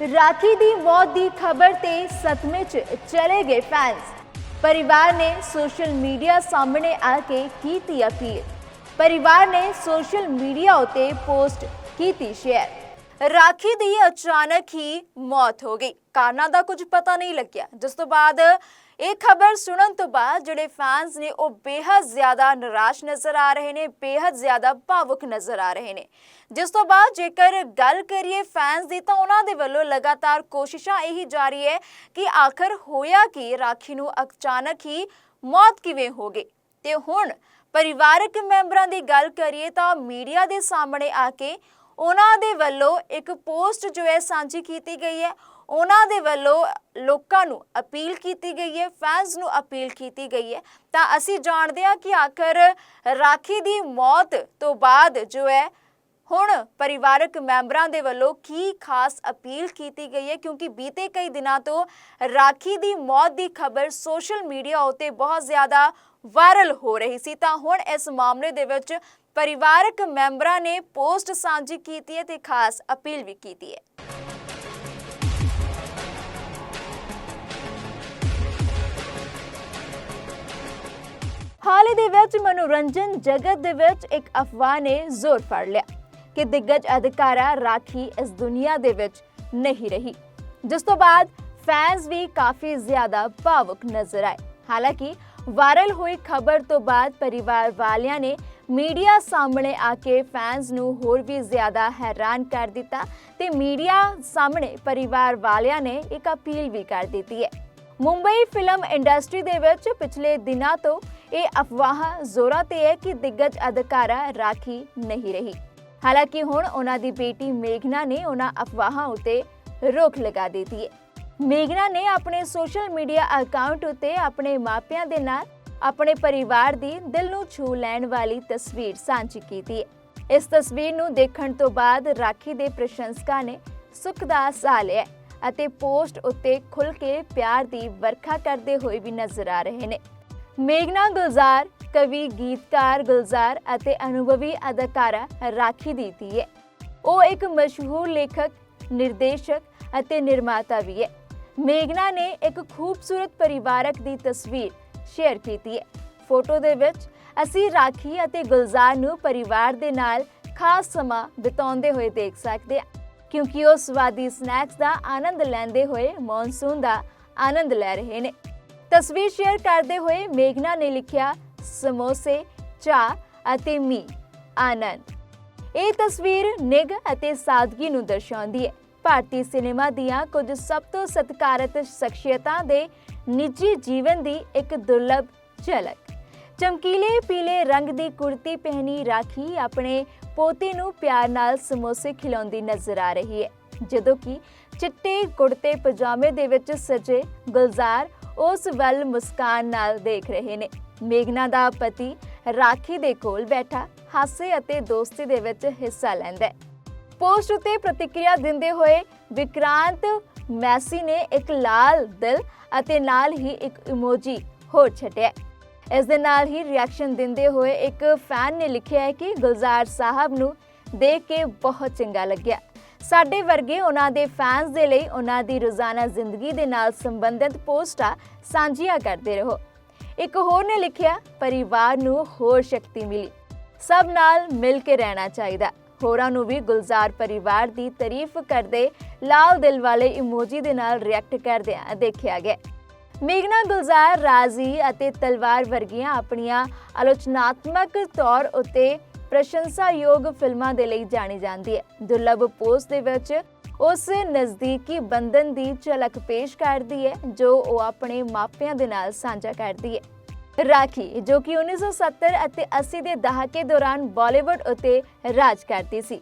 ਰਾਖੀ ਦੀ ਮੌਤ ਦੀ ਖਬਰ ਤੇ ਸਦਮੇ 'ਚ ਚਲੇ ਗਏ ਫੈਨਸ ਪਰਿਵਾਰ ਨੇ ਸੋਸ਼ਲ ਮੀਡੀਆ ਸਾਹਮਣੇ ਆ ਕੇ ਕੀਤੀ ਅਪੀਲ। ਪਰਿਵਾਰ ਨੇ ਸੋਸ਼ਲ ਮੀਡੀਆ ਉਤੇ ਪੋਸਟ ਕੀਤੀ ਸ਼ੇਅਰ ਰਾਖੀ ਦੀ ਅਚਾਨਕ ਹੀ ਮੌਤ ਹੋ ਗਈ। ਕਾਰਨਾਂ ਦਾ ਕੁਝ ਪਤਾ ਨਹੀਂ ਲੱਗਿਆ। ਜਿਸ ਤੋਂ ਬਾਅਦ ਇਹ ਖਬਰ ਸੁਣਨ ਤੋਂ ਬਾਅਦ ਜਿਹੜੇ ਫੈਨਸ ਨੇ ਉਹ ਬੇਹੱਦ ਜ਼ਿਆਦਾ ਨਿਰਾਸ਼ ਨਜ਼ਰ ਆ ਰਹੇ ਨੇ, ਬੇਹੱਦ ਜ਼ਿਆਦਾ ਭਾਵੁਕ ਨਜ਼ਰ ਆ ਰਹੇ ਨੇ। ਜਿਸ ਤੋਂ ਬਾਅਦ ਜੇਕਰ ਗੱਲ ਕਰੀਏ ਫੈਨਸ ਦੀ ਤਾਂ ਉਹਨਾਂ ਦੇ ਵੱਲੋਂ ਲਗਾਤਾਰ ਕੋਸ਼ਿਸ਼ਾਂ ਇਹੀ ਜਾਰੀ ਹੈ ਕਿ ਆਖਰ ਹੋਇਆ ਕਿ? ਰਾਖੀ ਨੂੰ ਅਚਾਨਕ ਹੀ ਮੌਤ ਕਿਵੇਂ ਹੋ ਗਈ? ਤੇ ਹੁਣ ਪਰਿਵਾਰਕ ਮੈਂਬਰਾਂ ਦੀ ਗੱਲ ਕਰੀਏ ਤਾਂ ਮੀਡੀਆ ਦੇ ਸਾਹਮਣੇ ਆ ਕੇ ਉਹਨਾਂ ਦੇ ਵੱਲੋਂ ਇੱਕ ਪੋਸਟ ਜੋ ਹੈ ਸਾਂਝੀ ਕੀਤੀ ਗਈ ਹੈ। ਉਹਨਾਂ ਦੇ ਵੱਲੋਂ ਲੋਕਾਂ ਨੂੰ ਅਪੀਲ ਕੀਤੀ ਗਈ ਹੈ ਫੈਨਸ ਨੂੰ ਅਪੀਲ ਕੀਤੀ ਗਈ ਹੈ। ਤਾਂ ਅਸੀਂ ਜਾਣਦੇ ਹਾਂ ਕਿ ਆਖਰ ਰਾਖੀ ਦੀ ਮੌਤ ਤੋਂ ਬਾਅਦ ਜੋ ਹੈ, ਹੁਣ ਪਰਿਵਾਰਕ ਮੈਂਬਰਾਂ ਦੇ ਵੱਲੋਂ ਕੀ ਖਾਸ ਅਪੀਲ ਕੀਤੀ ਗਈ ਹੈ? ਕਿਉਂਕਿ ਬੀਤੇ ਕਈ ਦਿਨਾਂ ਤੋਂ ਰਾਖੀ ਦੀ ਮੌਤ ਦੀ ਖਬਰ ਸੋਸ਼ਲ ਮੀਡੀਆ ਉਤੇ ਬਹੁਤ ਜ਼ਿਆਦਾ ਵਾਇਰਲ ਹੋ ਰਹੀ ਸੀ। ਤਾਂ ਹੁਣ ਇਸ ਮਾਮਲੇ ਦੇ ਵਿੱਚ ਪਰਿਵਾਰਕ ਮੈਂਬਰਾਂ ਨੇ ਪੋਸਟ ਸਾਂਝੀ ਕੀਤੀ ਹੈ ਤੇ ਖਾਸ ਅਪੀਲ ਵੀ ਕੀਤੀ ਹੈ। ਹਾਲ ਹੀ ਦੇ ਵਿੱਚ ਮਨੋਰੰਜਨ ਜਗਤ ਦੇ ਵਿੱਚ ਇੱਕ ਅਫਵਾਹ ਨੇ ਜ਼ੋਰ ਫੜ ਲਿਆ ਕਿ ਦਿੱਗਜ ਅਧਿਕਾਰਾ ਰਾਖੀ ਇਸ ਦੁਨੀਆ ਦੇ ਵਿੱਚ ਨਹੀਂ ਰਹੀ। ਜਿਸ ਤੋਂ ਬਾਅਦ ਫੈਨਸ ਵੀ ਕਾਫੀ ਜ਼ਿਆਦਾ ਭਾਵੁਕ ਨਜ਼ਰ ਆਏ। ਹਾਲਾਂਕਿ ਵਾਇਰਲ ਹੋਈ ਖਬਰ ਤੋਂ ਬਾਅਦ ਪਰਿਵਾਰ ਵਾਲਿਆਂ ਨੇ ਮੀਡੀਆ ਸਾਹਮਣੇ ਆ ਕੇ ਫੈਨਸ ਨੂੰ ਹੋਰ ਵੀ ਜ਼ਿਆਦਾ ਹੈਰਾਨ ਕਰ ਦਿੱਤਾ ਤੇ ਮੀਡੀਆ ਸਾਹਮਣੇ ਪਰਿਵਾਰ ਵਾਲਿਆਂ ਨੇ ਇੱਕ ਅਪੀਲ ਵੀ ਕਰ ਦਿੱਤੀ ਹੈ। ਮੁੰਬਈ ਫਿਲਮ ਇੰਡਸਟਰੀ ਦੇ ਵਿੱਚ ਪਿਛਲੇ ਦਿਨਾਂ ਤੋਂ ਇਹ ਅਫਵਾਹਾਂ ਜ਼ੋਰਾਂ ਤੇ ਹੈ ਕਿ ਦਿੱਗਜ ਅਦਾਕਾਰਾ ਰਾਖੀ ਨਹੀਂ ਰਹੀ। ਹਾਲਾਂਕਿ ਹੁਣ ਉਹਨਾਂ ਦੀ ਬੇਟੀ ਮੇਘਨਾ ਨੇ ਉਹਨਾਂ ਅਫਵਾਹਾਂ ਉਤੇ ਰੋਕ ਲਗਾ ਦਿੱਤੀ ਹੈ। ਮੇਘਨਾ ਨੇ ਆਪਣੇ ਸੋਸ਼ਲ ਮੀਡੀਆ ਅਕਾਊਂਟ ਉਤੇ ਆਪਣੇ ਮਾਪਿਆਂ ਦੇ ਨਾਲ ਆਪਣੇ ਪਰਿਵਾਰ ਦੀ ਦਿਲ ਨੂੰ ਛੂ ਲੈਣ ਵਾਲੀ ਤਸਵੀਰ ਸਾਂਝੀ ਕੀਤੀ ਹੈ। ਇਸ ਤਸਵੀਰ ਨੂੰ ਦੇਖਣ ਤੋਂ ਬਾਅਦ ਰਾਖੀ ਦੇ ਪ੍ਰਸ਼ੰਸਕਾਂ ਨੇ ਸੁੱਖ ਦਾ ਸਾਹ ਲਿਆ ਅਤੇ ਪੋਸਟ ਉੱਤੇ ਖੁੱਲ ਕੇ ਪਿਆਰ ਦੀ ਵਰਖਾ ਕਰਦੇ ਹੋਏ ਵੀ ਨਜ਼ਰ ਆ ਰਹੇ ਨੇ। ਮੇਘਨਾ ਗੁਲਜ਼ਾਰ, ਕਵੀ, ਗੀਤਕਾਰ, ਗੁਲਜ਼ਾਰ ਅਤੇ ਅਨੁਭਵੀ ਅਦਾਕਾਰਾ ਰਾਖੀ ਦੀ ਧੀ ਹੈ। ਉਹ ਇੱਕ ਮਸ਼ਹੂਰ ਲੇਖਕ, ਨਿਰਦੇਸ਼ਕ ਅਤੇ ਨਿਰਮਾਤਾ ਵੀ ਹੈ। ਮੇਘਨਾ ਨੇ ਇੱਕ ਖੂਬਸੂਰਤ ਪਰਿਵਾਰਕ ਦੀ ਤਸਵੀਰ ਸ਼ੇਅਰ ਕੀਤੀ ਹੈ। ਫੋਟੋ ਦੇ ਵਿੱਚ ਅਸੀਂ ਰਾਖੀ ਅਤੇ ਗੁਲਜ਼ਾਰ ਨੂੰ ਪਰਿਵਾਰ ਦੇ ਨਾਲ ਖਾਸ ਸਮਾਂ ਬਿਤਾਉਂਦੇ ਹੋਏ ਦੇਖ ਸਕਦੇ ਹਾਂ, ਕਿਉਂਕਿ ਉਹ ਸਵਾਦੀ ਸਨੈਕਸ ਦਾ ਆਨੰਦ ਲੈਂਦੇ ਹੋਏ ਮੌਨਸੂਨ ਦਾ ਆਨੰਦ ਲੈ ਰਹੇ ਨੇ। ਤਸਵੀਰ ਸ਼ੇਅਰ ਕਰਦੇ ਹੋਏ ਮੇਘਨਾ ਨੇ ਲਿਖਿਆ, ਸਮੋਸੇ, ਚਾਹ ਅਤੇ ਮੀ ਆਨੰਦ। ਇਹ ਤਸਵੀਰ ਨਿਗ ਅਤੇ ਸਾਦਗੀ ਨੂੰ ਦਰਸਾਉਂਦੀ ਹੈ। ਭਾਰਤੀ ਸਿਨੇਮਾ ਦੀਆਂ ਕੁਝ ਸਭ ਤੋਂ ਸਤਿਕਾਰਤ ਸ਼ਖਸੀਅਤਾਂ ਦੇ ਨਿੱਜੀ ਜੀਵਨ ਦੀ ਇੱਕ ਦੁਰਲੱਭ ਝਲਕ। ਚਮਕੀਲੇ ਪੀਲੇ ਰੰਗ ਦੀ ਕੁੜਤੀ ਪਹਿਨੀ ਰਾਖੀ ਆਪਣੇ ਪੋਤੇ ਨੂੰ ਪਿਆਰ ਨਾਲ ਸਮੋਸੇ ਖਿਲਾਉਂਦੀ ਨਜ਼ਰ ਆ ਰਹੀ ਹੈ। ਜਦੋਂ ਕਿ ਚਿੱਟੇ ਕੁੜਤੇ ਪਜਾਮੇ ਦੇ ਵਿੱਚ ਸਜੇ ਗੁਲਜ਼ਾਰ ਉਸ ਵੱਲ ਮੁਸਕਾਨ ਨਾਲ ਦੇਖ ਰਹੇ ਨੇ। ਮੇਘਨਾ ਦਾ ਪਤੀ ਰਾਖੀ ਦੇ ਕੋਲ ਬੈਠਾ, ਹਾਸੇ ਅਤੇ ਦੋਸਤੀ ਦੇ ਵਿੱਚ ਹਿੱਸਾ ਲੈਂਦਾ ਹੈ। ਪੋਸਟ ਉਤੇ ਪ੍ਰਤੀਕਿਰਿਆ ਦਿੰਦੇ ਹੋਏ ਵਿਕਰਾਂਤ ਮੈਸੀ ਨੇ ਇੱਕ ਲਾਲ ਦਿਲ ਅਤੇ ਨਾਲ ਹੀ ਇੱਕ ਇਮੋਜੀ ਹੋਰ ਛੱਡਿਆ ਇਸ ਦੇ ਨਾਲ ਹੀ ਰਿਐਕਸ਼ਨ ਦਿੰਦੇ ਹੋਏ ਇੱਕ ਫੈਨ ਨੇ ਲਿਖਿਆ ਹੈ ਕਿ ਗੁਲਜ਼ਾਰ ਸਾਹਿਬ ਨੂੰ ਦੇਖ ਕੇ ਬਹੁਤ ਚੰਗਾ ਲੱਗਿਆ। ਸਾਡੇ ਵਰਗੇ ਉਹਨਾਂ ਦੇ ਫੈਨਸ ਦੇ ਲਈ ਉਹਨਾਂ ਦੀ ਰੋਜ਼ਾਨਾ ਜ਼ਿੰਦਗੀ ਦੇ ਨਾਲ ਸੰਬੰਧਿਤ ਪੋਸਟਾਂ ਸਾਂਝੀਆਂ ਕਰਦੇ ਰਹੋ। ਇੱਕ ਹੋਰ ਨੇ ਲਿਖਿਆ, ਪਰਿਵਾਰ ਨੂੰ ਹੋਰ ਸ਼ਕਤੀ ਮਿਲੀ। ਸਭ ਨਾਲ ਮਿਲ ਕੇ ਰਹਿਣਾ ਚਾਹੀਦਾ। ਹੋਰਾਂ ਨੂੰ ਵੀ ਗੁਲਜ਼ਾਰ ਪਰਿਵਾਰ ਦੀ ਤਾਰੀਫ ਕਰਦੇ ਲਾਲ ਦਿਲ ਵਾਲੇ ਇਮੋਜੀ ਦੇ ਨਾਲ ਰਿਐਕਟ ਕਰਦਿਆਂ ਦੇਖਿਆ ਗਿਆ। ਮੇਗਨਾ ਗੁਲਜ਼ਾਰ, ਰਾਜ਼ੀ ਅਤੇ ਤਲਵਾਰ ਵਰਗੀਆਂ ਆਪਣੀਆਂ ਆਲੋਚਨਾਤਮਕ ਤੌਰ ਉਤੇ ਪ੍ਰਸ਼ੰਸਾਯੋਗ ਫਿਲਮਾਂ ਦੇ ਲਈ ਜਾਣੀ ਜਾਂਦੀ ਹੈ। ਦੁਰਲੱਭ ਪੋਸਟ ਦੇ ਵਿੱਚ ਉਸ ਨਜ਼ਦੀਕੀ ਬੰਧਨ ਦੀ ਝਲਕ ਪੇਸ਼ ਕਰਦੀ ਹੈ, ਜੋ ਉਹ ਆਪਣੇ ਮਾਪਿਆਂ ਦੇ ਨਾਲ ਸਾਂਝਾ ਕਰਦੀ ਹੈ। ਰਾਖੀ, ਜੋ ਕਿ 1970 ਅਤੇ 80 ਦੇ ਦਹਾਕੇ ਦੌਰਾਨ ਬਾਲੀਵੁੱਡ ਉਤੇ ਰਾਜ ਕਰਦੀ ਸੀ।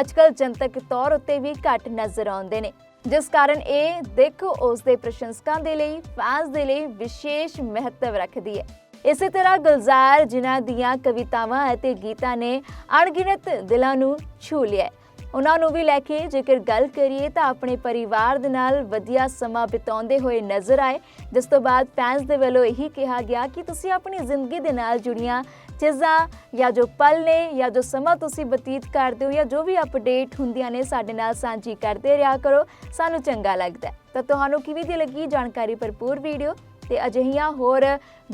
ਅੱਜਕੱਲ ਜਨਤਕ ਤੌਰ ਉਤੇ ਵੀ ਘੱਟ ਨਜ਼ਰ ਆਉਂਦੇ ਨੇ। ਜਿਸ ਕਾਰਨ ਇਹ ਦਿੱਖ ਉਸ ਦੇ ਪ੍ਰਸ਼ੰਸਕਾਂ ਦੇ ਲਈ ਫੈਨਸ ਦੇ ਲਈ ਵਿਸ਼ੇਸ਼ ਮਹੱਤਵ ਰੱਖਦੀ ਹੈ। ਇਸੇ ਤਰ੍ਹਾਂ ਗੁਲਜ਼ਾਰ, ਜਿਨ੍ਹਾਂ ਦੀਆਂ ਕਵਿਤਾਵਾਂ ਅਤੇ ਗੀਤਾਂ ਨੇ ਅਣਗਿਣਤ ਦਿਲਾਂ ਨੂੰ ਛੂ ਲਿਆ ਉਹਨਾਂ ਨੂੰ ਵੀ ਲੈ ਕੇ ਜੇਕਰ ਗੱਲ ਕਰੀਏ ਤਾਂ ਆਪਣੇ ਪਰਿਵਾਰ ਦੇ ਨਾਲ ਵਧੀਆ ਸਮਾਂ ਬਿਤਾਉਂਦੇ ਹੋਏ ਨਜ਼ਰ ਆਏ। ਜਿਸ ਤੋਂ ਬਾਅਦ ਫੈਨਸ ਦੇ ਵੱਲੋਂ ਇਹੀ ਕਿਹਾ ਗਿਆ ਕਿ ਤੁਸੀਂ ਆਪਣੀ ਜ਼ਿੰਦਗੀ ਦੇ ਨਾਲ ਜੁੜੀਆਂ ਚੀਜ਼ਾਂ ਜਾਂ ਜੋ ਪਲ ਨੇ ਜਾਂ ਜੋ ਸਮਾਂ ਤੁਸੀਂ ਬਤੀਤ ਕਰਦੇ ਹੋ ਜਾਂ ਜੋ ਵੀ ਅਪਡੇਟ ਹੁੰਦੀਆਂ ਨੇ ਸਾਡੇ ਨਾਲ ਸਾਂਝੀ ਕਰਦੇ ਰਿਹਾ ਕਰੋ। ਸਾਨੂੰ ਚੰਗਾ ਲੱਗਦਾ ਤਾਂ ਤੁਹਾਨੂੰ ਕਿਵੇਂ ਦੀ ਲੱਗੀ ਜਾਣਕਾਰੀ ਭਰਪੂਰ ਵੀਡੀਓ ਤੇ ਅਜਿਹੀਆਂ ਹੋਰ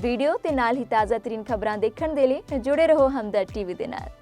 ਵੀਡੀਓ ਤੇ ਨਾਲ ਹੀ ਤਾਜ਼ਾ ਤਰੀਨ ਖਬਰਾਂ ਦੇਖਣ ਦੇ ਲਈ ਜੁੜੇ ਰਹੋ ਹਮਦਰ ਟੀਵੀ ਦੇ ਨਾਲ।